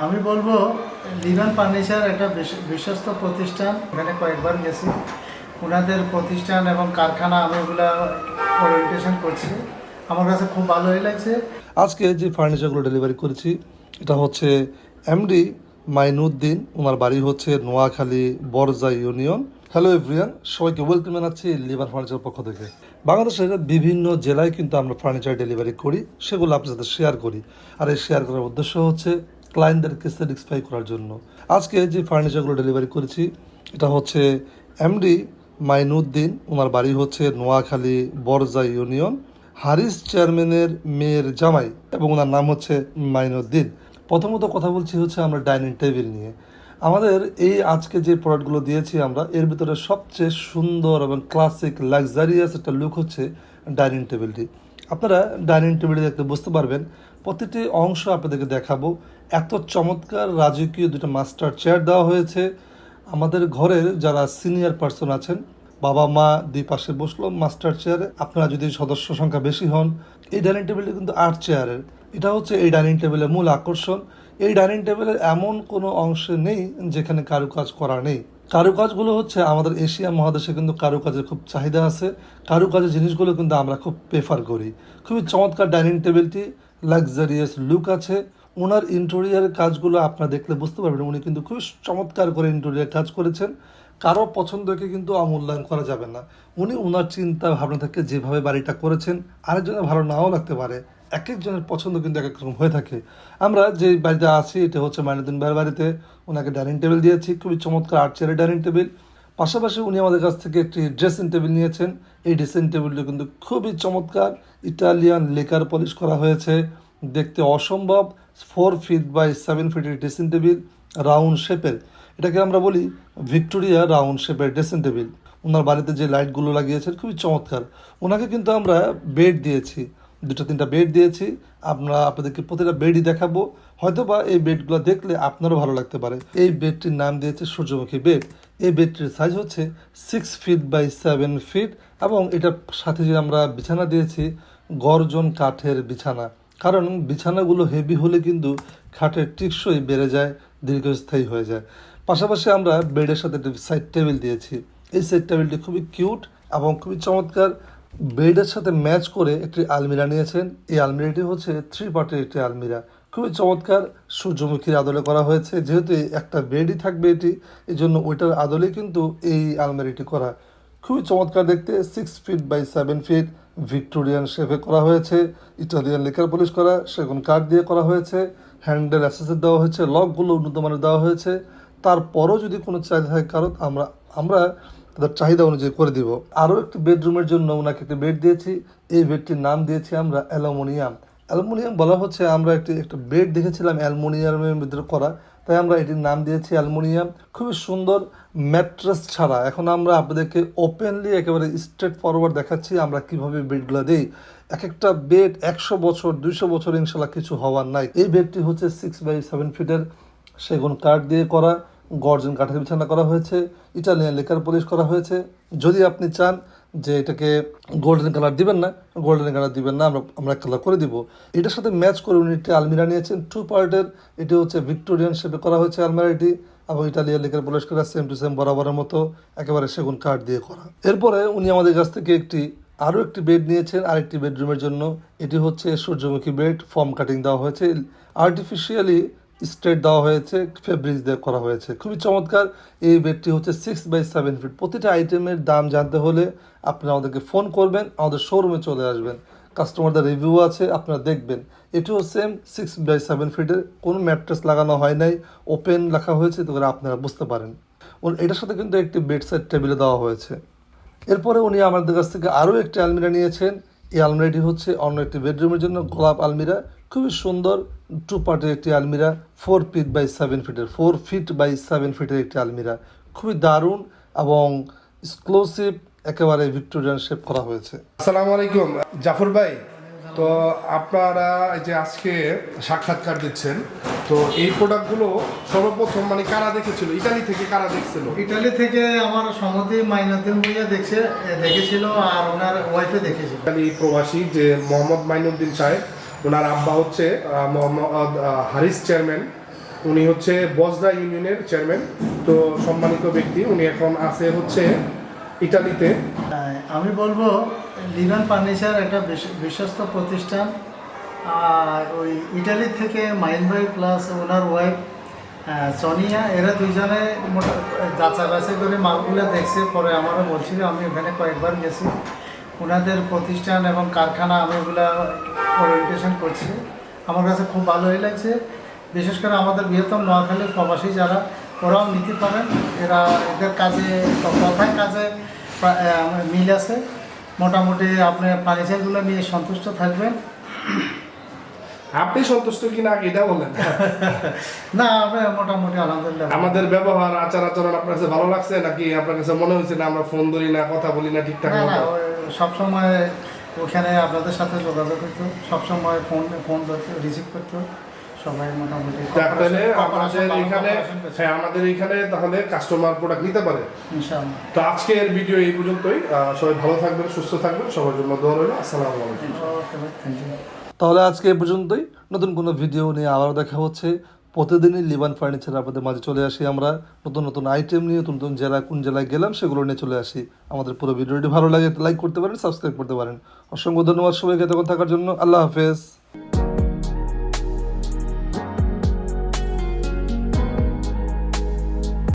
আমি বলব লিভান ফার্নিচার একটা বিশ- বিশ্বস্ত প্রতিষ্ঠান, এখানে কয়েকবার গেছি। ওনাদের প্রতিষ্ঠান এবং কারখানা, আমি ওগুলা করছি। আমার কাছে খুব ভালোই লাগছে। আজকে যে ফার্নিচারগুলো ডেলিভারি করেছি, এটা হচ্ছে এমডি মাইনুদ্দিন। ওনার বাড়ি হচ্ছে Noakhali Barja union. Hello everyone সবাইকে ওয়েলকাম জানাচ্ছি লিভার ফার্নিচার পক্ষ থেকে। বাংলাদেশের বিভিন্ন জেলায় কিন্তু আমরা ফার্নিচার ডেলিভারি করি, সেগুলো আপনার সাথে শেয়ার করি। আর এই শেয়ার করার উদ্দেশ্য হচ্ছে ক্লায়েন্টদেরকে স্যাটিসফাই করার জন্য। আজকে যে ফার্নিচারগুলো ডেলিভারি করেছি, এটা হচ্ছে এমডি মাইনুদ্দিন ওনার বাড়ি হচ্ছে নোয়াখালী বরজা ইউনিয়ন। হারিস চেয়ারম্যানের মেয়ের জামাই এবং ওনার নাম হচ্ছে মাইনুদ্দিন প্রথমত কথা বলছি হচ্ছে আমরা ডাইনিং টেবিল নিয়ে। আমাদের এই আজকে যে প্রোডাক্টগুলো দিয়েছি আমরা, এর ভিতরে সবচেয়ে সুন্দর এবং ক্লাসিক লাক্সারিয়াস একটা লুক হচ্ছে ডাইনিং টেবিলটি আপনারা ডাইনিং টেবিলে দেখতে বুঝতে পারবেন। প্রতিটি অংশ আপনাদেরকে দেখাবো। এত চমৎকার রাজকীয় দুটো মাস্টার চেয়ার দেওয়া হয়েছে। আমাদের ঘরের যারা সিনিয়র পার্সন আছেন, বাবা মা দুই পাশে বসল মাস্টার চেয়ারে। আপনারা যদি সদস্য সংখ্যা বেশি হন, এই ডাইনিং টেবিলটি কিন্তু আট চেয়ারের। এটা হচ্ছে এই ডাইনিং টেবিলের মূল আকর্ষণ। এই ডাইনিং টেবিলের এমন কোনো অংশে নেই যেখানে কারুকাজ করা নেই। কারুকাজগুলো হচ্ছে আমাদের এশিয়া মহাদেশে কিন্তু কারুকাজের খুব চাহিদা আছে। কারুকাজের জিনিসগুলো কিন্তু আমরা খুব প্রেফার করি। খুবই চমৎকার ডাইনিং টেবিলটি লাক্সারিয়াস লুক আছে। ওনার ইন্টেরিয়ারের কাজগুলো আপনারা দেখলে বুঝতে পারবেন, উনি কিন্তু খুব চমৎকার করে ইন্টেরিয়ার কাজ করেছেন। কারও পছন্দকে কিন্তু অমূল্যায়ন করা যাবে না। উনি ওনার চিন্তা ভাবনা থেকে যেভাবে বাড়িটা করেছেন, আরেকজনের ভালো নাও লাগতে পারে। এক একজনের পছন্দ কিন্তু এক এক রকম হয়ে থাকে। আমরা যে বাড়িতে আছি, এটা হচ্ছে মাইনুদ্দিন ভাইয়ের বাড়িতে। ওনাকে ডাইনিং টেবিল দিয়েছি, খুবই চমৎকার আট চেয়ারের ডাইনিং টেবিল পাশাপাশি উনি আমাদের কাছ থেকে একটি ড্রেসিং টেবিল নিয়েছেন। এই ড্রেসিং টেবিলটি কিন্তু খুবই চমৎকার। ইটালিয়ান লেকার পলিশ করা হয়েছে। দেখতে অসম্ভব। ফোর ফিট বাই সেভেন ফিটের ড্রেসিং টেবিল রাউন্ড শেপের এটাকে আমরা বলি ভিক্টোরিয়া রাউন্ড শেপের ড্রেসিং টেবিল ওনার বাড়িতে যে লাইটগুলো লাগিয়েছেন, খুবই চমৎকার। ওনাকে কিন্তু আমরা বেড দিয়েছি। দুটো তিনটা বেড দিয়েছি। আমরা আপনাদেরকে প্রতিটা বেডই দেখাবো। হয়তো বা এই বেডগুলো দেখলে আপনারও ভালো লাগতে পারে। এই বেডটির নাম দিয়েছে সূর্যমুখী বেড এই বেডটির সাইজ হচ্ছে six feet by seven feet এবং এটার সাথে যে আমরা বিছানা দিয়েছি, গর্জন কাঠের বিছানা। কারণ বিছানাগুলো হেভি হলে কিন্তু খাটের টিকসই বেড়ে যায়, দীর্ঘস্থায়ী হয়ে যায়। পাশাপাশি আমরা বেডের সাথে সাইড টেবিল দিয়েছি। এই সাইড টেবিলটি খুবই কিউট এবং খুবই চমৎকার। বেডের সাথে ম্যাচ করে একটি আলমিরা নিয়েছেন। এই আলমিরাটি হচ্ছে থ্রি পার্টের একটি আলমিরা। খুবই চমৎকার সূর্যমুখীর আদলে করা হয়েছে। যেহেতু একটা বেডই থাকবে এটি এই জন্য ওইটার আদলে কিন্তু এই আলমারিটি করা। খুবই চমৎকার দেখতে six feet by seven feet Victorian শেপে করা হয়েছে। ইটালিয়ান লেকার পলিশ করা, সেগুন কাঠ দিয়ে করা হয়েছে। হ্যান্ডেল অ্যাসেসের দেওয়া হয়েছে লকগুলো উন্নত মানের দেওয়া হয়েছে। তারপরও যদি কোনো চাহিদা থাকে কারণ আমরা আমরা তাদের চাহিদা অনুযায়ী করে দিব। আরও একটি বেডরুমের জন্য ওনাকে একটি বেড দিয়েছি। এই বেডটির নাম দিয়েছি আমরা অ্যালুমিনিয়াম। অ্যালুমিনিয়াম বলা হচ্ছে আমরা একটি, একটা বেড দেখেছিলাম অ্যালুমিনিয়ামের ভিতরে করা। তাই আমরা এটির নাম দিয়েছি অ্যালুমিনিয়াম। খুবই সুন্দর ম্যাট্রেস ছাড়া। এখন আমরা আপনাদেরকে ওপেনলি একেবারে স্ট্রেট ফরওয়ার্ড দেখাচ্ছি আমরা কীভাবে বেডগুলো দিই। এক একটা বেড একশো বছর, দুইশো বছর ইনশাল্লাহ কিছু হওয়ার নাই। এই বেডটি হচ্ছে সিক্স বাই সেভেন ফিটের সেগুন কাঠ দিয়ে করা। গর্জন কাঠের বিছানা করা হয়েছে, ইটালিয়ান লেকার পলিশ করা হয়েছে। যদি আপনি চান যে এটাকে গোল্ডেন কালার দিবেন না গোল্ডেন কালার দিবেন না, আমরা আমরা কালার করে দিব। এটার সাথে ম্যাচ করে উনি একটি আলমিরা নিয়েছেন টু পার্টের এটি হচ্ছে ভিক্টোরিয়ান শেপে করা হয়েছে আলমিরাটি এবং ইটালিয়ান লেকার পলিশ করা সেম টু সেম বরাবরের মতো একেবারে সেগুন কাঠ দিয়ে করা। এরপরে উনি আমাদের কাছ থেকে একটি আরও একটি বেড নিয়েছেন, আরেকটি বেডরুমের জন্য। এটি হচ্ছে সূর্যমুখী বেড ফর্ম কাটিং দেওয়া হয়েছে। আর্টিফিশিয়ালি স্ট্রেট দেওয়া হয়েছে ফেব্রিক্স দিয়ে করা হয়েছে। খুবই চমৎকার। এই বেডটি হচ্ছে সিক্স বাই সেভেন ফিট প্রতিটা আইটেমের দাম জানতে হলে আপনারা আমাদেরকে ফোন করবেন, আমাদের শোরুমে চলে আসবেন। কাস্টমারদের রিভিউ আছে, আপনারা দেখবেন। এটিও সেম সিক্স বাই সেভেন ফিটের কোনো ম্যাট্রেস লাগানো হয় নাই ওপেন রাখা হয়েছে তো আপনারা বুঝতে পারেন। এটার সাথে কিন্তু একটি বেড সাইড টেবিলে দেওয়া হয়েছে। এরপরে উনি আমাদের কাছ থেকে আরও একটি আলমিরা নিয়েছেন। এই আলমিরাটি হচ্ছে অন্য একটি বেডরুমের জন্য গোলাপ আলমিরা। খুবই সুন্দর টু পার্টের একটি আলমিরা ফোর ফিট বাই সেভেন ফিটের ফোর ফিট বাই সেভেন ফিটের একটি আলমিরা। খুবই দারুণ এবং এক্সক্লুসিভ একেবারে ভিক্টোরিয়ান শেপ করা হয়েছে। আসসালামু আলাইকুম জাফর ভাই। তো আপনারা এই যে আজকে সাক্ষাৎকার দিচ্ছেন তো এই প্রোডাক্টগুলো সর্বপ্রথম মানে কারা দেখেছিল? ইতালি থেকে কারা দেখছিল? ইটালি থেকে আমার সম্মতি মাইনুদ্দিন ভুইয়া দেখছে দেখেছিল আর ওনার ওয়াইফে দেখেছিল। ইতালি প্রবাসী যে মোহাম্মদ মাইনুদ্দিন সাহেব ওনার আব্বা হচ্ছে মোহাম্মদ হারিস চেয়ারম্যান। উনি হচ্ছে বজদা ইউনিয়নের চেয়ারম্যান। তো সম্মানিত ব্যক্তি উনি এখন আছে হচ্ছে ইটালিতে হ্যাঁ, আমি বলব লিভান ফার্নিচার একটা বিশ- বিশ্বস্ত প্রতিষ্ঠান। আর ওই ইটালি থেকে মাইন ভাই প্লাস ওনার ওয়াইফ সনিয়া এরা দুজনে মোটা যাচা বাছাই করে মালগুলো দেখছে। পরে আমারও বলছিল আমি ওখানে কয়েকবার গেছি। ওনাদের প্রতিষ্ঠান এবং কারখানা আমি ওগুলা ওরিয়েন্টেশন করছি। আমার কাছে খুব ভালোই লাগছে। বিশেষ করে আমাদের বৃহত্তম নোয়াখালী প্রবাসী যারা ওরাও নিতে পারেন। এরা এদের কাজে কথায় কাজে মিল আছে। মোটামুটি আপনি ফার্নিচারগুলো নিয়ে সন্তুষ্ট থাকবেন। আপনি সন্তুষ্ট কিনা এটা বলেন। না আপনি মোটামুটি আলহামদুলিল্লাহ। আমাদের ব্যবহার আচার আচরণ আপনার কাছে ভালো লাগছে নাকি আপনার কাছে মনে হয়েছে না আমরা ফোন ধরি না কথা বলি না ঠিকঠাক না সবসময় ওখানে আপনাদের সাথে যোগাযোগ করতো সবসময় ফোন ফোন রিসিভ করতো সবাই মোটামুটি তাহলে আমাদের এখানে হ্যাঁ আমাদের এখানে তাহলে কাস্টমার প্রোডাক্ট নিতে পারে। ইনশাআল্লাহ। তো আজকের ভিডিও এই পর্যন্তই। সবাই ভালো থাকবেন সুস্থ থাকবেন সবার জন্য দোয়া রইল। আসসালামু আলাইকুম। থ্যাংক ইউ তাহলে আজকে এ পর্যন্তই। নতুন কোনো ভিডিও নিয়ে আবারও দেখা হচ্ছে। প্রতিদিনই লিভান ফার্নিচার আপনাদের মাঝে চলে আসি আমরা। নতুন নতুন আইটেম নিয়ে, নতুন নতুন জেলা, কোন জেলায় গেলাম সেগুলো নিয়ে চলে আসি। আমাদের পুরো ভিডিওটি ভালো লাগে লাইক করতে পারেন সাবস্ক্রাইব করতে পারেন। অসংখ্য ধন্যবাদ সবাইকে তখন থাকার জন্য। আল্লাহ হাফেজ।